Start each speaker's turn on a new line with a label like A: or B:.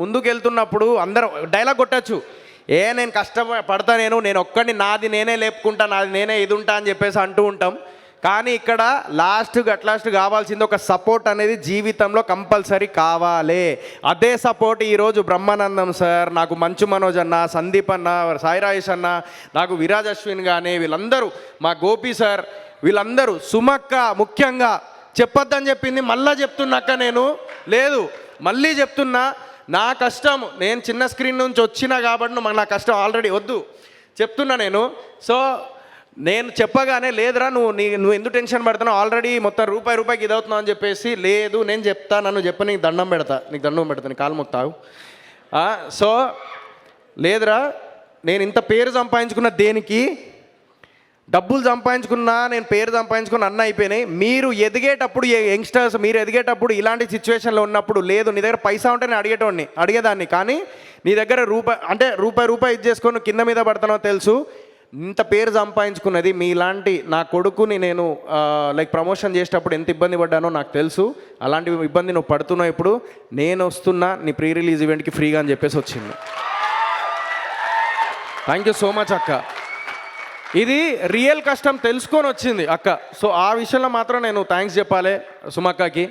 A: ముందుకెళ్తున్నప్పుడు అందరూ డైలాగ్ కొట్టచ్చు. ఏ నేను కష్టపడతా నేను నేను ఒక్కడిని నాది నేనే లేపుకుంటా నాది నేనే ఇది ఉంటా అని చెప్పేసి అంటూ ఉంటాం. కానీ ఇక్కడ లాస్ట్ అట్ లాస్ట్ కావాల్సింది ఒక సపోర్ట్ అనేది జీవితంలో కంపల్సరీ కావాలి. అదే సపోర్ట్ ఈరోజు బ్రహ్మానందం సార్ నాకు మంచు మనోజ్ అన్న సందీప్ అన్న సాయిరాజేష్ అన్న నాకు విరాజ్ అశ్విన్ కానీ వీళ్ళందరూ మా గోపి సార్ వీళ్ళందరూ సుమక్క ముఖ్యంగా చెప్పొద్దని చెప్పింది మళ్ళా చెప్తున్నాక నేను. లేదు మళ్ళీ చెప్తున్నా నా కష్టం నేను చిన్న స్క్రీన్ నుంచి వచ్చినా కాబట్టి మాకు నా కష్టం ఆల్రెడీ వద్దు. చెప్తున్నా నేను. సో నేను చెప్పగానే లేదురా నువ్వు నీ నువ్వు ఎందుకు టెన్షన్ పడుతున్నావు? ఆల్రెడీ మొత్తం రూపాయి రూపాయికి ఇదవుతున్నావు అని చెప్పేసి లేదు నేను చెప్తా నన్ను చెప్ప నీకు దండం పెడతా. నీకు దండం పెడతా నీ కాలు మొక్తావు సో లేదురా నేను ఇంత పేరు సంపాదించుకున్న దేనికి డబ్బులు సంపాదించుకున్నా నేను పేరు సంపాదించుకున్న అన్న అయిపోయినాయి. మీరు ఎదిగేటప్పుడు యంగ్స్టర్స్ మీరు ఎదిగేటప్పుడు ఇలాంటి సిచ్యువేషన్లో ఉన్నప్పుడు లేదు నీ దగ్గర పైసా ఉంటే నేను అడిగేటోడిని అడిగేదాన్ని. కానీ నీ దగ్గర రూపాయి అంటే రూపాయి రూపాయి ఇది చేసుకొని కింద మీద పడతానో తెలుసు. ఇంత పేరు సంపాదించుకున్నది మీలాంటి నా కొడుకుని నేను లైక్ ప్రమోషన్ చేసేటప్పుడు ఎంత ఇబ్బంది పడ్డానో నాకు తెలుసు. అలాంటి ఇబ్బంది నువ్వు పడుతున్నావు ఇప్పుడు. నేను వస్తున్నా నీ ప్రీ రిలీజ్ ఈవెంట్కి ఫ్రీగా అని చెప్పేసి వచ్చింది. థ్యాంక్ యూ సో మచ్ అక్క. ఇది రియల్ కష్టం తెలుసుకొని వచ్చింది అక్క. సో ఆ విషయంలో మాత్రం నేను థ్యాంక్స్ చెప్పాలి సుమక్కకి.